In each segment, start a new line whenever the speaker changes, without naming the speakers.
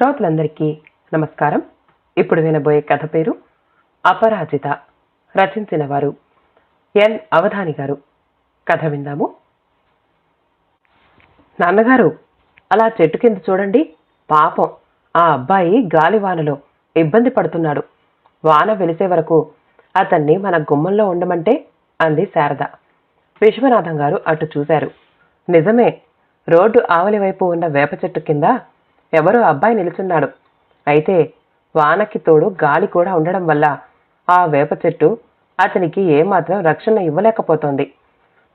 శ్రోతలందరికీ నమస్కారం. ఇప్పుడు వినబోయే కథ పేరు అపరాజిత రచించిన వారు ఎన్ అవధాని గారు. కథ విందాము. నాన్నగారు అలా చెట్టు కింద చూడండి. పాపం ఆ అబ్బాయి గాలివానలో ఇబ్బంది పడుతున్నాడు. వాన వెలిసే వరకు అతన్ని మన గుమ్మంలో ఉండమంటే అంది శారద. విశ్వనాథం గారు అటు చూశారు. నిజమే రోడ్డు ఆవలి వైపు ఉన్న వేప చెట్టు కింద ఎవరో అబ్బాయి నిలుచున్నాడు. అయితే వానకి తోడు గాలి కూడా ఉండడం వల్ల ఆ వేప చెట్టు అతనికి ఏమాత్రం రక్షణ ఇవ్వలేకపోతోంది.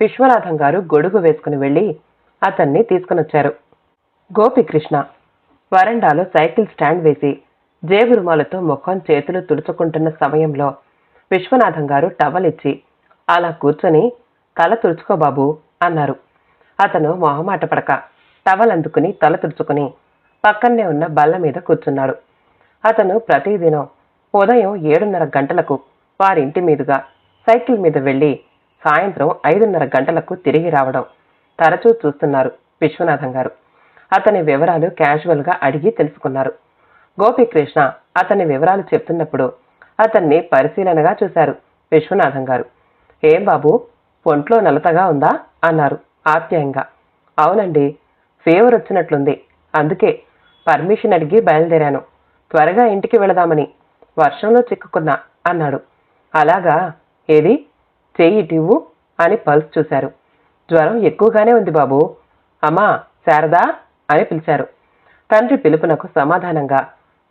విశ్వనాథం గారు గొడుగు వేసుకుని వెళ్ళి అతన్ని తీసుకునొచ్చారు గోపికృష్ణ వరండాలో సైకిల్ స్టాండ్ వేసి జేబురుమాలతో ముఖం చేతులు తుడుచుకుంటున్న సమయంలో విశ్వనాథం గారు టవల్ ఇచ్చి అలా కూర్చొని తల తుడుచుకోబాబు అన్నారు. అతను మొహమాట పడక టవల్ అందుకుని తల తుడుచుకుని పక్కనే ఉన్న బల్ల మీద కూర్చున్నాడు. అతను ప్రతిదినం ఉదయం ఏడున్నర గంటలకు వారింటి మీదుగా సైకిల్ మీద వెళ్ళి సాయంత్రం ఐదున్నర గంటలకు తిరిగి రావడం తరచూ చూస్తున్నారు విశ్వనాథం గారు. అతని వివరాలు క్యాజువల్గా అడిగి తెలుసుకున్నారు. గోపికృష్ణ అతని వివరాలు చెప్తున్నప్పుడు అతన్ని పరిశీలనగా చూశారు విశ్వనాథం గారు. ఏం బాబు ఒంట్లో నలతగా ఉందా? అన్నారు ఆప్యాయంగా. అవునండి ఫీవర్ వచ్చినట్లుంది. అందుకే పర్మిషన్ అడిగి బయలుదేరాను. త్వరగా ఇంటికి వెళదామని. వర్షంలో చిక్కుకున్నా అన్నాడు. అలాగా? ఏది? చెయ్యి ఇటివ్వు అని పల్స్ చూశారు. జ్వరం ఎక్కువగానే ఉంది బాబు. అమ్మా శారదా అని పిలిచారు. తండ్రి పిలుపునకు సమాధానంగా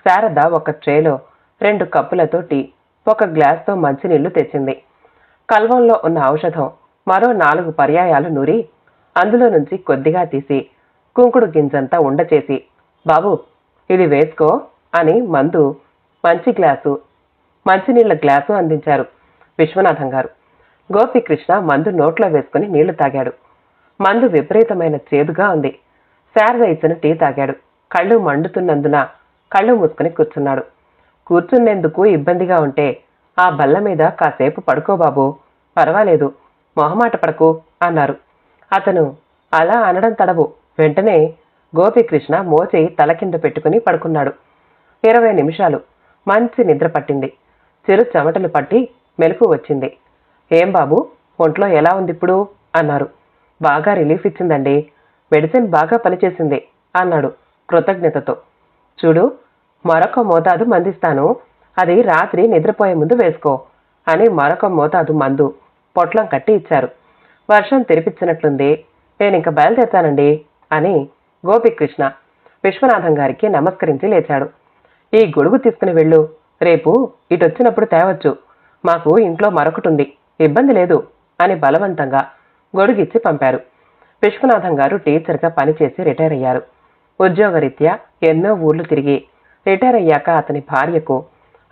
శారద ఒక ట్రేలో రెండు కప్పులతో టీ ఒక గ్లాస్తో మంచినీళ్ళు తెచ్చింది. కల్వంలో ఉన్న ఔషధం మరో నాలుగు పర్యాయాలు నూరి అందులో నుంచి కొద్దిగా తీసి కుంకుడు గింజంతా ఉండచేసి బాబు ఇది వేసుకో అని మందు మంచి గ్లాసు మంచినీళ్ళ గ్లాసు అందించారు విశ్వనాథం గారు. గోపికృష్ణ మందు నోట్లో వేసుకుని నీళ్ళు తాగాడు. మందు విపరీతమైన చేదుగా ఉంది. శారద ఇచ్చిన టీ తాగాడు. కళ్ళు మండుతున్నందున కళ్ళు మూసుకుని కూర్చున్నాడు. కూర్చునేందుకు ఇబ్బందిగా ఉంటే ఆ బల్ల మీద కాసేపు పడుకో బాబు. పర్వాలేదు మొహమాట పడకు అన్నారు. అతను అలా అనడం తడవు. వెంటనే గోపికృష్ణ మోచేయి తల కింద పెట్టుకుని పడుకున్నాడు. ఇరవై నిమిషాలు. మంచి నిద్ర పట్టింది. చిరు చెమటలు పట్టి మెలకు వచ్చింది. ఏం బాబు ఒంట్లో ఎలా ఉంది ఇప్పుడు అన్నారు. బాగా రిలీఫ్ ఇచ్చిందండి. మెడిసిన్ బాగా పనిచేసింది అన్నాడు కృతజ్ఞతతో. చూడు మరొక మోతాదు మందిస్తాను. అది రాత్రి నిద్రపోయే ముందు వేసుకో అని మరొక మోతాదు మందు పొట్లం కట్టి ఇచ్చారు. వర్షం తెరిపించినట్లుంది నేను ఇంక బయలుదేరతానండి అని గోపికృష్ణ విశ్వనాథం గారికి నమస్కరించి లేచాడు. ఈ గొడుగు తీసుకుని వెళ్ళు. రేపు ఇటొచ్చినప్పుడు తేవచ్చు. మాకు ఇంట్లో మరొకటి ఉంది ఇబ్బంది లేదు అని బలవంతంగా గొడుగిచ్చి పంపారు. విశ్వనాథం గారు టీచర్గా పనిచేసి రిటైర్ అయ్యారు. ఉద్యోగరీత్యా ఎన్నో ఊర్లు తిరిగి రిటైర్ అయ్యాక అతని భార్యకు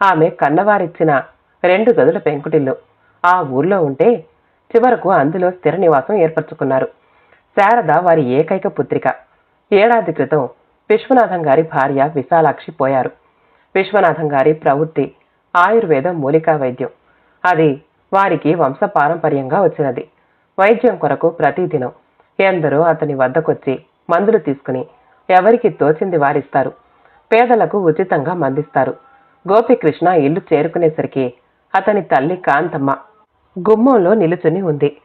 ఆమె కన్నవారిచ్చిన రెండు గదుల పెంకుటిల్లు. ఆ ఊర్లో ఉంటే చివరకు అందులో స్థిర నివాసం ఏర్పరచుకున్నారు. శారద వారి ఏకైక పుత్రిక. ఏడాది క్రితం విశ్వనాథం గారి భార్య విశాలాక్షి పోయారు. విశ్వనాథం గారి ప్రవృత్తి ఆయుర్వేద మూలికా వైద్యం. అది వారికి వంశపారంపర్యంగా వచ్చినది. వైద్యం కొరకు ప్రతిదినం ఎందరో అతని వద్దకొచ్చి మందులు తీసుకుని ఎవరికి తోచింది వారిస్తారు. పేదలకు ఉచితంగా మందిస్తారు. గోపికృష్ణ ఇల్లు చేరుకునేసరికి అతని తల్లి కాంతమ్మ గుమ్మంలో నిలుచుని ఉంది.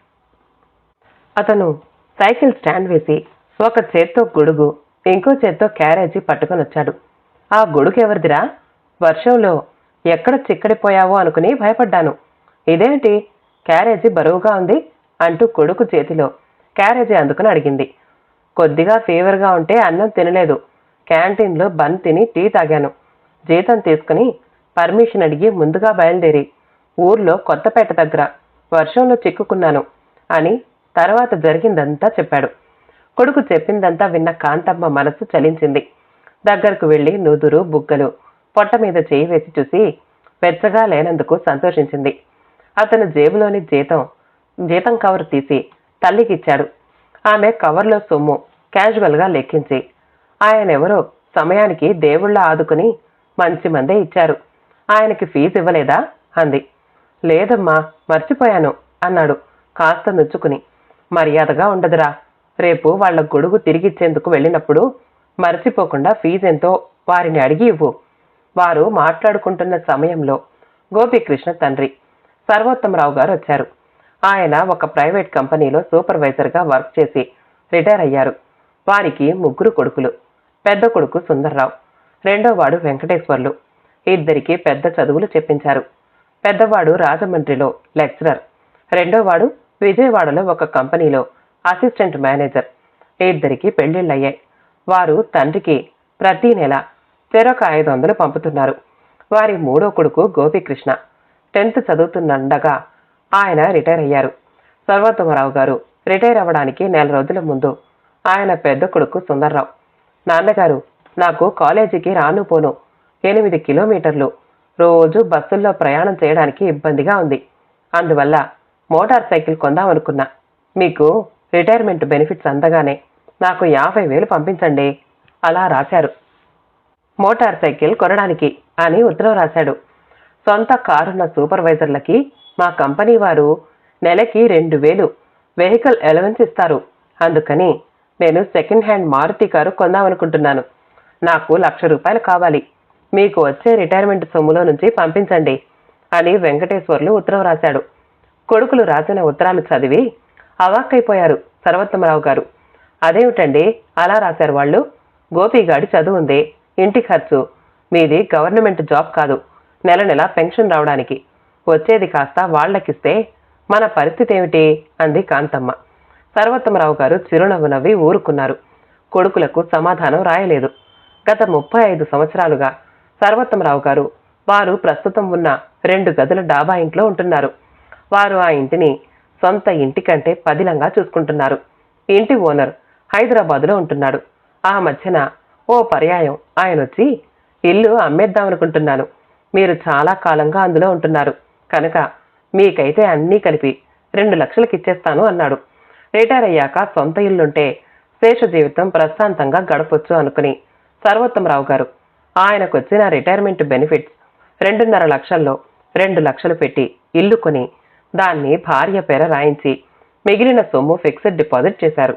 అతను సైకిల్ స్టాండ్ వేసి ఒక చేత్తో గొడుగు ఇంకో చేత్తో క్యారేజీ పట్టుకొని వచ్చాడు. ఆ గొడుగు ఎవరిదిరా? వర్షంలో ఎక్కడ చిక్కడిపోయావో అనుకుని భయపడ్డాను. ఇదేంటి? క్యారేజీ బరువుగా ఉంది అంటూ కొడుకు చేతిలో క్యారేజీ అందుకుని అడిగింది. కొద్దిగా ఫీవర్గా ఉంటే అన్నం తినలేదు. క్యాంటీన్లో బన్ తిని టీ తాగాను. జీతం తీసుకుని పర్మిషన్ అడిగి ముందుగా బయలుదేరి ఊర్లో కొత్తపేట దగ్గర వర్షంలో చిక్కుకున్నాను అని తర్వాత జరిగిందంతా చెప్పాడు. కొడుకు చెప్పిందంతా విన్న కాంతమ్మ మనసు చలించింది. దగ్గరకు వెళ్ళి నుదురు బుగ్గలు పొట్ట మీద చేయి వేసి చూసి వెచ్చగా లేనందుకు సంతోషించింది. అతను జేబులోని జీతం జీతం కవర్ తీసి తల్లికిచ్చాడు ఆమె కవర్లో సొమ్ము క్యాజువల్గా లెక్కించి ఆయనెవరో సమయానికి దేవుళ్ళ ఆదుకుని మంచి మందే ఇచ్చారు. ఆయనకి ఫీజు ఇవ్వలేదా? అంది. లేదమ్మా మర్చిపోయాను అన్నాడు కాస్త నొచ్చుకుని. మర్యాదగా ఉండదురా రేపు వాళ్ళ గొడుగు తిరిగిచ్చేందుకు వెళ్ళినప్పుడు మర్చిపోకుండా ఫీజు ఎంతో వారిని అడిగి ఇవ్వు. వారు మాట్లాడుకుంటున్న సమయంలో గోపీకృష్ణ తండ్రి సర్వోత్తమరావు గారు వచ్చారు. ఆయన ఒక ప్రైవేట్ కంపెనీలో సూపర్వైజర్గా వర్క్ చేసి రిటైర్ అయ్యారు. వారికి ముగ్గురు కొడుకులు పెద్ద కొడుకు సుందర్రావు రెండోవాడు వెంకటేశ్వర్లు. ఇద్దరికి పెద్ద చదువులు చెప్పించారు. పెద్దవాడు రాజమండ్రిలో లెక్చరర్ రెండోవాడు విజయవాడలో ఒక కంపెనీలో అసిస్టెంట్ మేనేజర్ ఇద్దరికి పెళ్ళిళ్ళయ్యాయి వారు తండ్రికి ప్రతి నెల చెరొక ఐదు వందలు పంపుతున్నారు. వారి మూడో కొడుకు గోపికృష్ణ. టెన్త్ చదువుతున్నండగా ఆయన రిటైర్ అయ్యారు. సర్వోత్తమరావు గారు రిటైర్ అవ్వడానికి నెల రోజుల ముందు ఆయన పెద్ద కొడుకు సుందర్రావు. నాన్నగారు నాకు కాలేజీకి రాను పోను. ఎనిమిది కిలోమీటర్లు. రోజు బస్సుల్లో ప్రయాణం చేయడానికి ఇబ్బందిగా ఉంది. అందువల్ల మోటార్ సైకిల్ కొందామనుకున్నా. మీకు రిటైర్మెంట్ బెనిఫిట్స్ అందగానే నాకు యాభై వేలు పంపించండి అలా రాశారు. మోటార్ సైకిల్ కొనడానికి అని ఉత్తరం రాశాడు. సొంత కారున్న సూపర్వైజర్లకి మా కంపెనీ వారు నెలకి రెండు వేలు వెహికల్ అలవెన్స్ ఇస్తారు. అందుకని నేను సెకండ్ హ్యాండ్ మారుతి కారు కొందామనుకుంటున్నాను. నాకు లక్ష రూపాయలు కావాలి. మీకు వచ్చే రిటైర్మెంట్ సొమ్ములో నుంచి పంపించండి అని వెంకటేశ్వర్లు ఉత్తరం రాశాడు. కొడుకులు రాసిన ఉత్తరాలు చదివి అవాక్కైపోయారు సర్వోత్తమరావు గారు. అదేమిటండి? అలా రాశారు వాళ్ళు. గోపిగాడి చదువుందే ఇంటి ఖర్చు. మీది గవర్నమెంట్ జాబ్ కాదు. నెల నెల పెన్షన్ రావడానికి. వచ్చేది కాస్త వాళ్ళకిస్తే. మన పరిస్థితి ఏమిటి అంది కాంతమ్మ. సర్వోత్తమరావు గారు చిరునవ్వు నవ్వి ఊరుకున్నారు. కొడుకులకు సమాధానం రాయలేదు. గత ముప్పై ఐదు సంవత్సరాలుగా సర్వోత్తమరావు గారు వారు ప్రస్తుతం ఉన్న రెండు గదుల డాబా ఇంట్లో ఉంటున్నారు. వారు ఆ ఇంటిని సొంత ఇంటి కంటే పదిలంగా చూసుకుంటున్నారు. ఇంటి ఓనర్ హైదరాబాదులో ఉంటున్నాడు. ఆ మధ్యన ఓ పర్యాయం. ఆయన వచ్చి ఇల్లు అమ్మేద్దామనుకుంటున్నాను. మీరు చాలా కాలంగా అందులో ఉంటున్నారు. కనుక మీకైతే అన్నీ కలిపి రెండు లక్షలకి ఇచ్చేస్తాను అన్నాడు. రిటైర్ అయ్యాక సొంత ఇల్లుంటే శేష జీవితం ప్రశాంతంగా గడపొచ్చు అనుకుని సర్వోత్తమరావు గారు ఆయనకొచ్చిన రిటైర్మెంట్ బెనిఫిట్స్ రెండున్నర లక్షల్లో రెండు లక్షలు పెట్టి ఇల్లు కొని దాన్ని భార్య పేర రాయించి మిగిలిన సొమ్ము ఫిక్స్డ్ డిపాజిట్ చేశారు.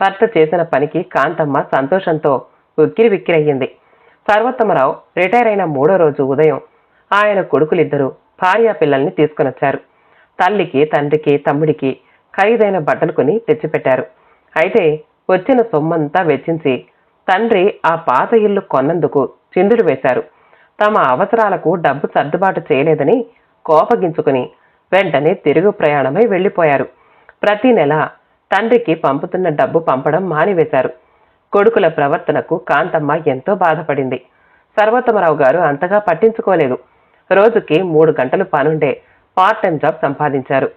భర్త చేసిన పనికి కాంతమ్మ సంతోషంతో ఉక్కిరి విక్కిరయ్యింది సర్వోత్తమరావు రిటైర్ అయిన మూడో రోజు ఉదయం ఆయన కొడుకులిద్దరూ భార్య పిల్లల్ని తీసుకునొచ్చారు తల్లికి తండ్రికి తమ్ముడికి ఖరీదైన బట్టలు కొని తెచ్చిపెట్టారు. అయితే వచ్చిన సొమ్మంతా వెచ్చించి తండ్రి ఆ పాత ఇల్లు కొన్నందుకు చిందులు వేశారు. తమ అవసరాలకు డబ్బు సర్దుబాటు చేయలేదని కోపగించుకుని వెంటనే తిరుగు ప్రయాణమై వెళ్ళిపోయారు. ప్రతి నెల తండ్రికి పంపుతున్న డబ్బు పంపడం మానివేశారు. కొడుకుల ప్రవర్తనకు కాంతమ్మ ఎంతో బాధపడింది. సర్వోత్తమరావు గారు అంతగా పట్టించుకోలేదు. రోజుకి మూడు గంటలు పనుండే పార్ట్ టైం జాబ్ సంపాదించారు.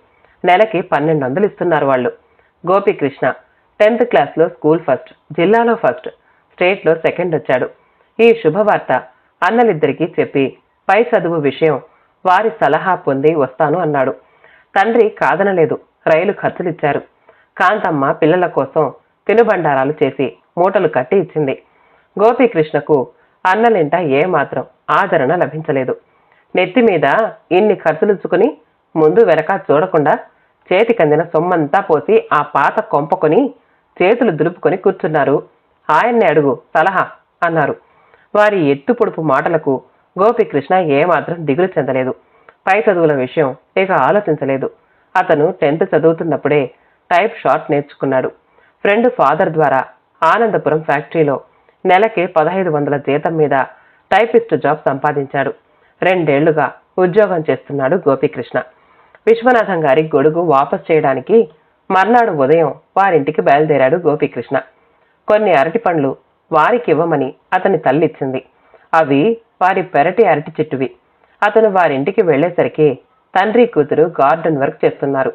నెలకి పన్నెండు వందలు ఇస్తున్నారు వాళ్ళు. గోపికృష్ణ టెన్త్ క్లాస్లో స్కూల్ ఫస్ట్ జిల్లాలో ఫస్ట్ స్టేట్లో సెకండ్ వచ్చాడు. ఈ శుభవార్త అన్నలిద్దరికీ చెప్పి పై చదువు విషయం వారి సలహా పొంది వస్తాను అన్నాడు. తండ్రి కాదనలేదు. రైలు ఖర్చులిచ్చారు. కాంతమ్మ పిల్లల కోసం తినుబండారాలు చేసి మూటలు కట్టి ఇచ్చింది. గోపీకృష్ణకు అన్నలింట ఏమాత్రం ఆదరణ లభించలేదు. నెత్తి మీద ఇన్ని ఖర్చులుచ్చుకుని ముందు వెనక చూడకుండా చేతికందిన సొమ్మంతా పోసి ఆ పాత కొంపకొని చేతులు దులుపుకొని కూర్చున్నారు. ఆయన్ని అడుగు సలహా అన్నారు. వారి ఎత్తు పొడుపు మాటలకు గోపికృష్ణ ఏమాత్రం దిగులు చెందలేదు. పై చదువుల విషయం ఇక ఆలోచించలేదు. అతను టెన్త్ చదువుతున్నప్పుడే టైప్ షార్ట్ నేర్చుకున్నాడు. ఫ్రెండ్ ఫాదర్ ద్వారా ఆనందపురం ఫ్యాక్టరీలో నెలకి పదహైదు వందల జీతం మీద టైపిస్ట్ జాబ్ సంపాదించాడు. రెండేళ్ళుగా ఉద్యోగం చేస్తున్నాడు గోపికృష్ణ విశ్వనాథం గారి గొడుగు వాపస్ చేయడానికి మర్నాడు ఉదయం వారింటికి బయలుదేరాడు గోపికృష్ణ కొన్ని అరటి పండ్లు వారికి ఇవ్వమని అతని తల్లిచ్చింది అవి వారి పెరటి అరటి చెట్టువి. అతను వారింటికి వెళ్ళేసరికి తండ్రి కూతురు గార్డెన్ వర్క్ చేస్తున్నారు.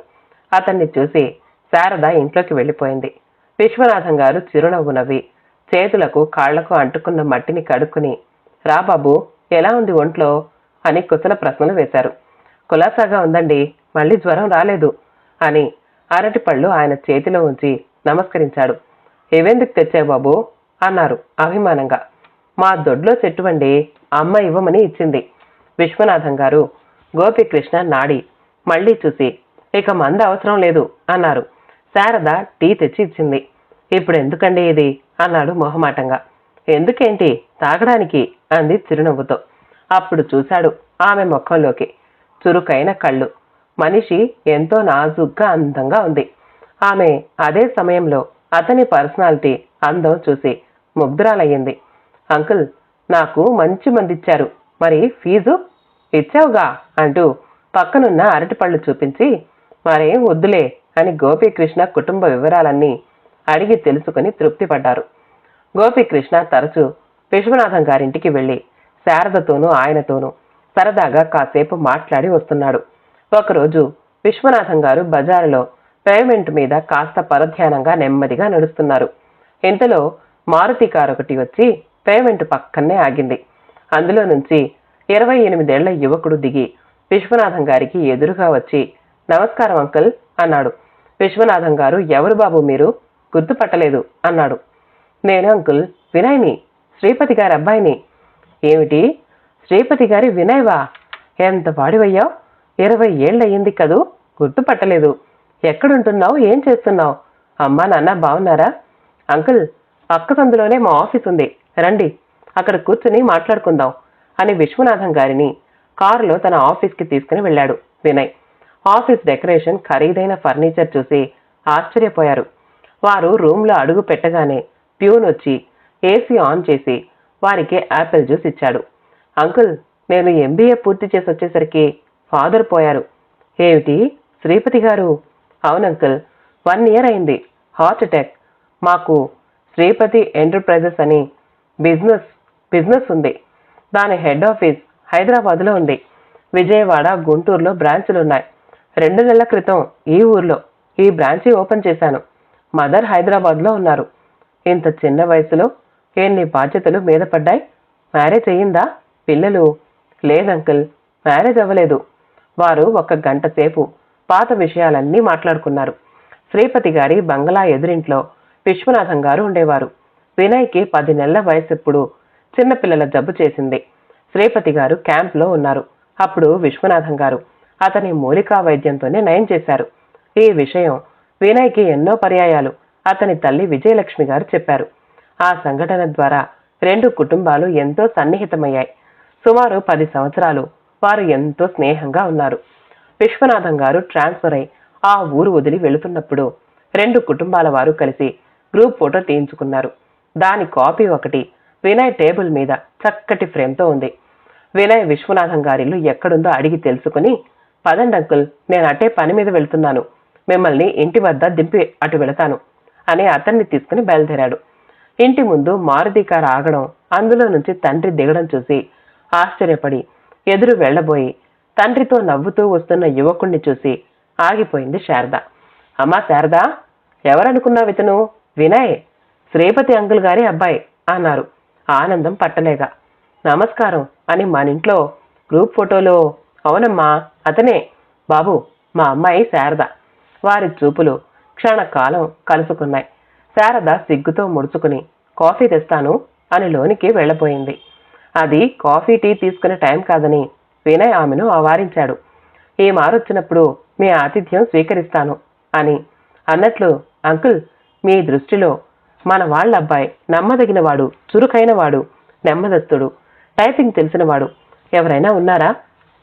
అతన్ని చూసి శారద ఇంట్లోకి వెళ్ళిపోయింది. విశ్వనాథం గారు చిరునవ్వు నవ్వి చేతులకు కాళ్ళకు అంటుకున్న మట్టిని కడుక్కుని రా బాబు ఎలా ఉంది ఒంట్లో? అని కుశల ప్రశ్నలు వేశారు. కులాసాగా ఉందండి మళ్ళీ జ్వరం రాలేదు అని అరటి పళ్ళు ఆయన చేతిలో ఉంచి నమస్కరించాడు. ఇవెందుకు తెచ్చావు బాబు? అన్నారు అభిమానంగా. మా దొడ్లో చెట్టువండి అమ్మ ఇవ్వమని ఇచ్చింది. విశ్వనాథం గారు గోపికృష్ణ నాడి మళ్ళీ చూసి ఇక మంద అవసరం లేదు అన్నారు. శారద టీ తెచ్చి ఇచ్చింది. ఇప్పుడు ఎందుకండి ఇది? అన్నాడు మొహమాటంగా. ఎందుకేంటి? తాగడానికి అంది చిరునవ్వుతో. అప్పుడు చూశాడు ఆమె ముఖంలోకి చురుకైన కళ్ళు. మనిషి ఎంతో నాజుగ్గా అందంగా ఉంది. ఆమె అదే సమయంలో అతని పర్సనాలిటీ అందం చూసి ముగ్ధురాలయ్యింది. అంకుల్ నాకు మంచి మంది ఇచ్చారు మరి ఫీజు? ఇచ్చావుగా అంటూ పక్కనున్న అరటిపళ్ళు చూపించి మరేం వద్దులే అని గోపీకృష్ణ కుటుంబ వివరాలన్నీ అడిగి తెలుసుకుని తృప్తిపడ్డారు. గోపీకృష్ణ తరచూ విశ్వనాథం గారింటికి వెళ్ళి శారదతోనూ ఆయనతోనూ సరదాగా కాసేపు మాట్లాడి వస్తున్నాడు. ఒకరోజు విశ్వనాథం గారు బజారులో పేమెంట్ మీద కాస్త పరధ్యానంగా నెమ్మదిగా నడుస్తున్నారు. ఇంతలో మారుతి కారు ఒకటి వచ్చి పేమెంట్ పక్కనే ఆగింది. అందులో నుంచి ఇరవై ఎనిమిదేళ్ళ యువకుడు దిగి విశ్వనాథం గారికి ఎదురుగా వచ్చి నమస్కారం అంకుల్ అన్నాడు. విశ్వనాథం గారు ఎవరు బాబు మీరు? గుర్తుపట్టలేదు అన్నాడు. నేను అంకుల్ వినయ్ని శ్రీపతి గారి అబ్బాయిని. ఏమిటి? శ్రీపతి గారి వినయ్వా? ఎంత పాడివయ్యా? ఇరవై ఏళ్ళయ్యింది కదూ? గుర్తుపట్టలేదు. ఎక్కడుంటున్నావు? ఏం చేస్తున్నావు? అమ్మా నాన్న బాగున్నారా అంకుల్ పక్క సందులోనే మా ఆఫీస్ ఉంది రండి అక్కడ కూర్చుని మాట్లాడుకుందాం అని విశ్వనాథం గారిని కారులో తన ఆఫీస్కి తీసుకుని వెళ్ళాడు వినయ్. ఆఫీస్ డెకరేషన్ ఖరీదైన ఫర్నిచర్ చూసి ఆశ్చర్యపోయారు. వారు రూమ్లో అడుగు పెట్టగానే ప్యూన్ వచ్చి ఏసీ ఆన్ చేసి వారికి యాపిల్ జ్యూస్ ఇచ్చాడు. అంకుల్ నేను ఎంబీఏ పూర్తి చేసి వచ్చేసరికి ఫాదర్ పోయారు. ఏమిటి? శ్రీపతి గారు? అవును అంకుల్ వన్ ఇయర్ అయింది. Heart attack. మాకు శ్రీపతి ఎంటర్ప్రైజెస్ అని బిజినెస్ బిజినెస్ ఉంది. దాని హెడ్ ఆఫీస్ హైదరాబాద్లో ఉంది. విజయవాడ గుంటూరులో బ్రాంచులు ఉన్నాయి రెండు నెలల క్రితం ఈ ఊర్లో ఈ బ్రాంచి ఓపెన్ చేశాను. మదర్ హైదరాబాద్లో ఉన్నారు. ఇంత చిన్న వయసులో ఎన్ని బాధ్యతలు మీద పడ్డాయి? మ్యారేజ్ అయ్యిందా? పిల్లలు? లేదంకిల్ మ్యారేజ్ అవ్వలేదు. వారు ఒక గంట సేపు పాత విషయాలన్నీ మాట్లాడుకున్నారు. శ్రీపతి గారి బంగ్లా ఎదురింట్లో విశ్వనాథం గారు ఉండేవారు. వినయ్కి పది నెలల వయసెప్పుడు చిన్నపిల్లల జబ్బు చేసింది. శ్రీపతి గారు క్యాంప్లో ఉన్నారు. అప్పుడు విశ్వనాథం గారు అతని మూలికా వైద్యంతోనే నయం చేశారు. ఈ విషయం వినయ్కి ఎన్నో పర్యాయాలు అతని తల్లి విజయలక్ష్మి గారు చెప్పారు. ఆ సంఘటన ద్వారా రెండు కుటుంబాలు ఎంతో సన్నిహితమయ్యాయి. సుమారు పది సంవత్సరాలు వారు ఎంతో స్నేహంగా ఉన్నారు. విశ్వనాథం గారు ట్రాన్స్ఫర్ అయి ఆ ఊరు వదిలి వెళుతున్నప్పుడు రెండు కుటుంబాల వారు కలిసి గ్రూప్ ఫోటో తీయించుకున్నారు. దాని కాపీ ఒకటి వినయ్ టేబుల్ మీద చక్కటి ఫ్రేమ్తో ఉంది. వినయ్ విశ్వనాథం గారిల్లు ఎక్కడుందో అడిగి తెలుసుకుని పదండి అంకుల్ నేను అటే పని మీద వెళ్తున్నాను. మిమ్మల్ని ఇంటి వద్ద దింపి అటు వెళతాను అని అతన్ని తీసుకుని బయలుదేరాడు. ఇంటి ముందు మారుతి కారు ఆగడం అందులో నుంచి తండ్రి దిగడం చూసి ఆశ్చర్యపడి ఎదురు వెళ్ళబోయి తండ్రితో నవ్వుతూ వస్తున్న యువకుణ్ణి చూసి ఆగిపోయింది శారద. అమ్మా శారద ఎవరనుకున్నావు ఇతను? వినయ్ శ్రీపతి అంకుల్ గారి అబ్బాయి అన్నారు. ఆనందం పట్టలేక. నమస్కారం అని మన ఇంట్లో గ్రూప్ ఫోటోలో అవునమ్మా అతనే. బాబు మా అమ్మాయి శారద. వారి చూపులు క్షణకాలం కలుసుకున్నాయి. శారద సిగ్గుతో ముడుచుకుని కాఫీ తెస్తాను అని లోనికి వెళ్ళబోయింది అది కాఫీ టీ తీసుకునే టైం కాదని వినయ్ ఆమెను ఆవారించాడు. ఈ మారొచ్చినప్పుడు మీ ఆతిథ్యం స్వీకరిస్తాను అని అన్నట్లు అంకుల్ మీ దృష్టిలో మన వాళ్ళ అబ్బాయి నమ్మదగినవాడు చురుకైనవాడు నెమ్మదస్తుడు టైపింగ్ తెలిసినవాడు. ఎవరైనా ఉన్నారా?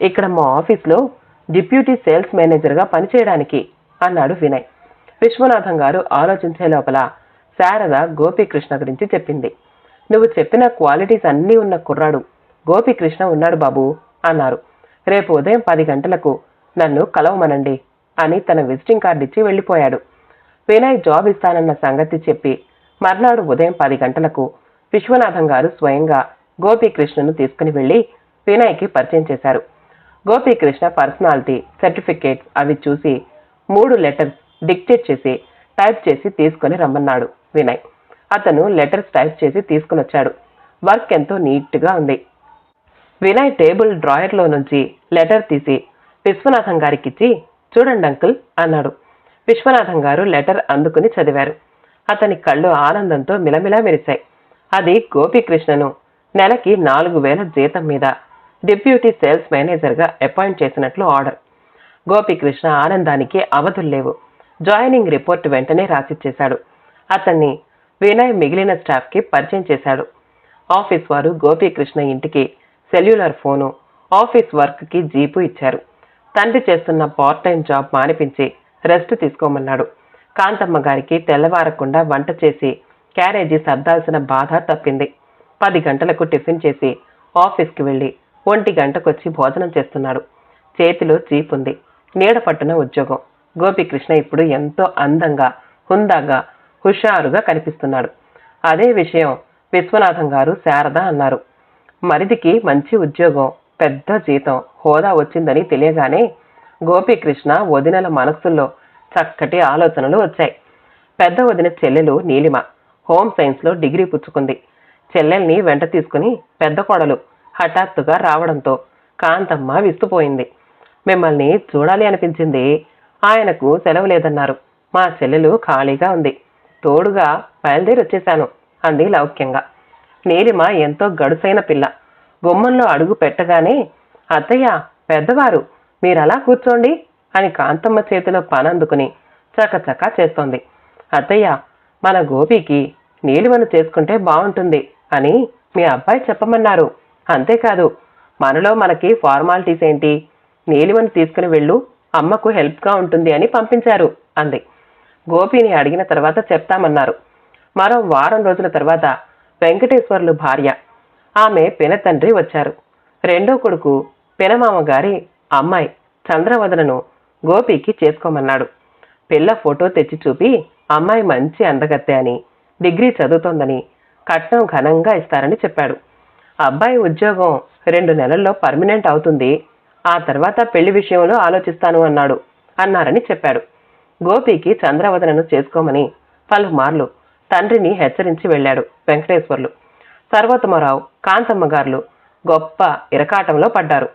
ఇక్కడ మా ఆఫీస్లో డిప్యూటీ సేల్స్ మేనేజర్గా పనిచేయడానికి అన్నాడు వినయ్. విశ్వనాథం గారు ఆలోచించే లోపల శారద గోపీకృష్ణ గురించి చెప్పింది. నువ్వు చెప్పిన క్వాలిటీస్ అన్నీ ఉన్న కుర్రాడు గోపీకృష్ణ ఉన్నాడు బాబు అన్నారు. రేపు ఉదయం పది గంటలకు నన్ను కలవమనండి అని తన విజిటింగ్ కార్డు ఇచ్చి వెళ్ళిపోయాడు. వినయ్ జాబ్ ఇస్తానన్న సంగతి చెప్పి మర్నాడు ఉదయం పది గంటలకు విశ్వనాథం గారు స్వయంగా గోపీకృష్ణను తీసుకుని వెళ్ళి వినయ్కి పరిచయం చేశారు. గోపీకృష్ణ పర్సనాలిటీ సర్టిఫికేట్స్ అవి చూసి మూడు లెటర్స్ డిక్టేట్ చేసి టైప్ చేసి తీసుకొని రమ్మన్నాడు వినయ్. అతను లెటర్స్ టైప్ చేసి తీసుకుని వచ్చాడు. వర్క్ ఎంతో నీట్గా ఉంది. వినయ్ టేబుల్ డ్రాయర్లో నుంచి లెటర్ తీసి విశ్వనాథం గారికిచ్చి చూడండి అంకుల్ అన్నాడు. విశ్వనాథం గారు లెటర్ అందుకుని చదివారు. అతని కళ్ళు ఆనందంతో మిలమిలా మెరిశాయి. అది గోపికృష్ణను నెలకి నాలుగు వేల జీతం మీద డిప్యూటీ సేల్స్ మేనేజర్గా అపాయింట్ చేసినట్లు ఆర్డర్. గోపికృష్ణ ఆనందానికి అవధుల్లేవు జాయినింగ్ రిపోర్ట్ వెంటనే రాసిచ్చేశాడు. అతన్ని వినయ్ మిగిలిన స్టాఫ్కి పరిచయం చేశాడు. ఆఫీస్ వారు గోపీకృష్ణ ఇంటికి సెల్యులర్ ఫోను ఆఫీస్ వర్క్కి జీపు ఇచ్చారు. తండ్రి చేస్తున్న పార్ట్ టైం జాబ్ మానిపించి రెస్ట్ తీసుకోమన్నాడు. కాంతమ్మ గారికి తెల్లవారకుండా వంట చేసి క్యారేజీ సర్దాల్సిన బాధ తప్పింది. పది గంటలకు టిఫిన్ చేసి ఆఫీస్కి వెళ్ళి ఒంటి గంటకొచ్చి భోజనం చేస్తున్నాడు. చేతిలో జీప్ ఉంది. నీడ పట్టున ఉద్యోగం. గోపికృష్ణ ఇప్పుడు ఎంతో అందంగా హుందాగా హుషారుగా కనిపిస్తున్నాడు. అదే విషయం విశ్వనాథం గారు శారద అన్నారు. మరిదికి మంచి ఉద్యోగం పెద్ద జీతం హోదా వచ్చిందని తెలియగానే గోపీకృష్ణ వదినల మనస్సుల్లో చక్కటి ఆలోచనలు వచ్చాయి. పెద్ద వదిన చెల్లెలు నీలిమ హోమ్ సైన్స్లో డిగ్రీ పుచ్చుకుంది. చెల్లెల్ని వెంట తీసుకుని పెద్ద కోడలు హఠాత్తుగా రావడంతో కాంతమ్మ విస్తుపోయింది. మిమ్మల్ని చూడాలి అనిపించింది. ఆయనకు సెలవు లేదన్నారు. మా చెల్లెలు ఖాళీగా ఉంది. తోడుగా బయలుదేరి వచ్చేశాను అంది లౌక్యంగా. నీలిమ ఎంతో గడుసైన పిల్ల. గుమ్మంలో అడుగు పెట్టగానే అత్తయ్య పెద్దవారు మీరలా కూర్చోండి. అని కాంతమ్మ చేతిలో పనందుకుని చకచకా చేస్తోంది. అత్తయ్య మన గోపికి నీలిమను చేసుకుంటే బాగుంటుంది అని మీ అబ్బాయి చెప్పమన్నారు. అంతేకాదు మనలో మనకి ఫార్మాలిటీస్ ఏంటి? నీలిమను తీసుకుని వెళ్ళు అమ్మకు హెల్ప్గా ఉంటుంది అని పంపించారు అంది. గోపిని అడిగిన తర్వాత చెప్తామన్నారు. మరో వారం రోజుల తర్వాత వెంకటేశ్వర్లు భార్య ఆమె పినతండ్రి వచ్చారు. రెండో కొడుకు పినమామ గారి అమ్మాయి చంద్రవదనను గోపికి చేసుకోమన్నాడు. పిల్ల ఫోటో తెచ్చి చూపి అమ్మాయి మంచి అందగత్తె అని డిగ్రీ చదువుతోందని కట్నం ఘనంగా ఇస్తారని చెప్పాడు. అబ్బాయి ఉద్యోగం రెండు నెలల్లో పర్మనెంట్ అవుతుంది ఆ తర్వాత పెళ్ళి విషయంలో ఆలోచిస్తాను అన్నాడు అన్నారని చెప్పాడు. గోపికి చంద్రవదనను చేసుకోమని పలుమార్లు తండ్రిని హెచ్చరించి వెళ్ళాడు వెంకటేశ్వర్లు. సర్వోత్తమరావు కాంతమ్మ గారులు గొప్ప ఇరకాటంలో పడ్డారు.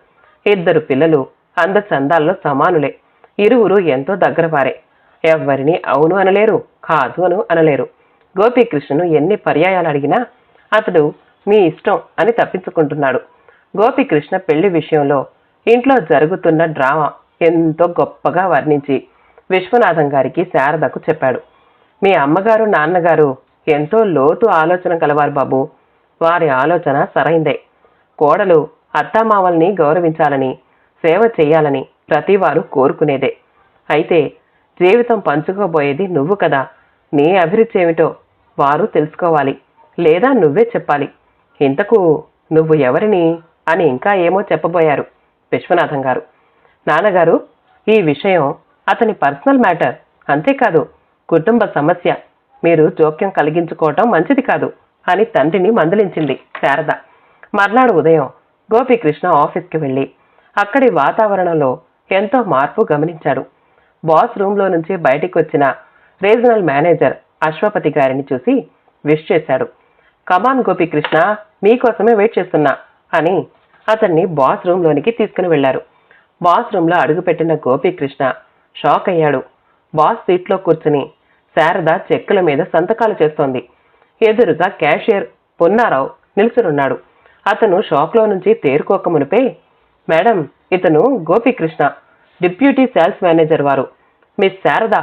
ఇద్దరు పిల్లలు అందచందాల్లో సమానులే. ఇరువురు ఎంతో దగ్గరవారే. ఎవ్వరిని అవును అనలేరు కాదు అను అనలేరు. గోపీకృష్ణను ఎన్ని పర్యాయాలు అడిగినా అతడు మీ ఇష్టం అని తప్పించుకుంటున్నాడు. గోపీకృష్ణ పెళ్ళి విషయంలో ఇంట్లో జరుగుతున్న డ్రామా ఎంతో గొప్పగా వర్ణించి విశ్వనాథం గారికి శారదకు చెప్పాడు. మీ అమ్మగారు నాన్నగారు ఎంతో లోతు ఆలోచన కలవారు బాబు. వారి ఆలోచన సరైందే. కోడలు అత్తామామల్ని గౌరవించాలని సేవ చేయాలని ప్రతివారు కోరుకునేదే. అయితే జీవితం పంచుకోబోయేది నువ్వు కదా. నీ అభిరుచి ఏమిటో వారు తెలుసుకోవాలి. లేదా నువ్వే చెప్పాలి. ఇంతకు నువ్వు ఎవరిని అని ఇంకా ఏమో చెప్పబోయారు విశ్వనాథం గారు. నాన్నగారు ఈ విషయం అతని పర్సనల్ మ్యాటర్. అంతేకాదు కుటుంబ సమస్య. మీరు జోక్యం కలిగించుకోవటం మంచిది కాదు అని తండ్రిని మందలించింది శారద. మర్నాడు ఉదయం గోపికృష్ణ ఆఫీస్కి వెళ్ళి అక్కడి వాతావరణంలో ఎంతో మార్పు గమనించాడు. బాస్ రూమ్లో నుంచి బయటికి వచ్చిన రీజనల్ మేనేజర్ అశ్వపతి గారిని చూసి విష్ చేశాడు. కమాన్ గోపికృష్ణ మీకోసమే వెయిట్ చేస్తున్నా అని అతన్ని బాస్ రూమ్లోనికి తీసుకుని వెళ్ళారు బాస్ రూమ్లో అడుగుపెట్టిన గోపీకృష్ణ షాక్ అయ్యాడు. బాస్ సీట్లో కూర్చుని శారద చెక్కుల మీద సంతకాలు చేస్తోంది. ఎదురుగా క్యాషియర్ పొన్నారావు నిల్చునున్నాడు. అతను షాక్లో నుంచి తేరుకోక మునిపే మేడం ఇతను గోపీకృష్ణ డిప్యూటీ సేల్స్ మేనేజర్ వారు మిస్ శారద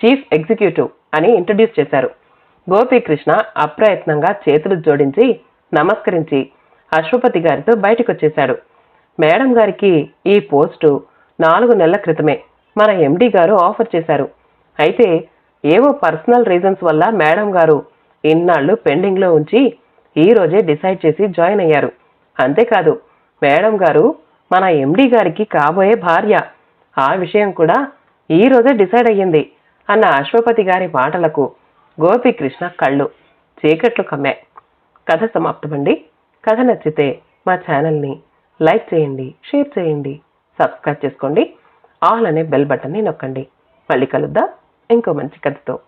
చీఫ్ ఎగ్జిక్యూటివ్ అని ఇంట్రడ్యూస్ చేశారు. గోపీకృష్ణ అప్రయత్నంగా చేతులు జోడించి నమస్కరించి అశ్వపతి గారితో బయటకొచ్చేశాడు. మేడం గారికి ఈ పోస్టు నాలుగు నెలల క్రితమే మన ఎండీ గారు ఆఫర్ చేశారు. అయితే ఏవో పర్సనల్ రీజన్స్ వల్ల మేడం గారు ఇన్నాళ్ళు పెండింగ్లో ఉంచి ఈ రోజే డిసైడ్ చేసి జాయిన్ అయ్యారు. అంతేకాదు మేడం గారు మన ఎండీ గారికి కాబోయే భార్య. ఆ విషయం కూడా ఈ రోజే డిసైడ్ అయ్యింది అన్న అశ్వపతి గారి మాటలకు గోపికృష్ణ కళ్ళు చీకట్లు కమ్మే. కథ సమాప్తమండి. కథ నచ్చితే మా ఛానల్ని లైక్ చేయండి షేర్ చేయండి సబ్స్క్రైబ్ చేసుకోండి. ఆల్ అనే బెల్ బటన్ని నొక్కండి. మళ్ళీ కలుద్దాం. ఇంకో మంచి కథతో.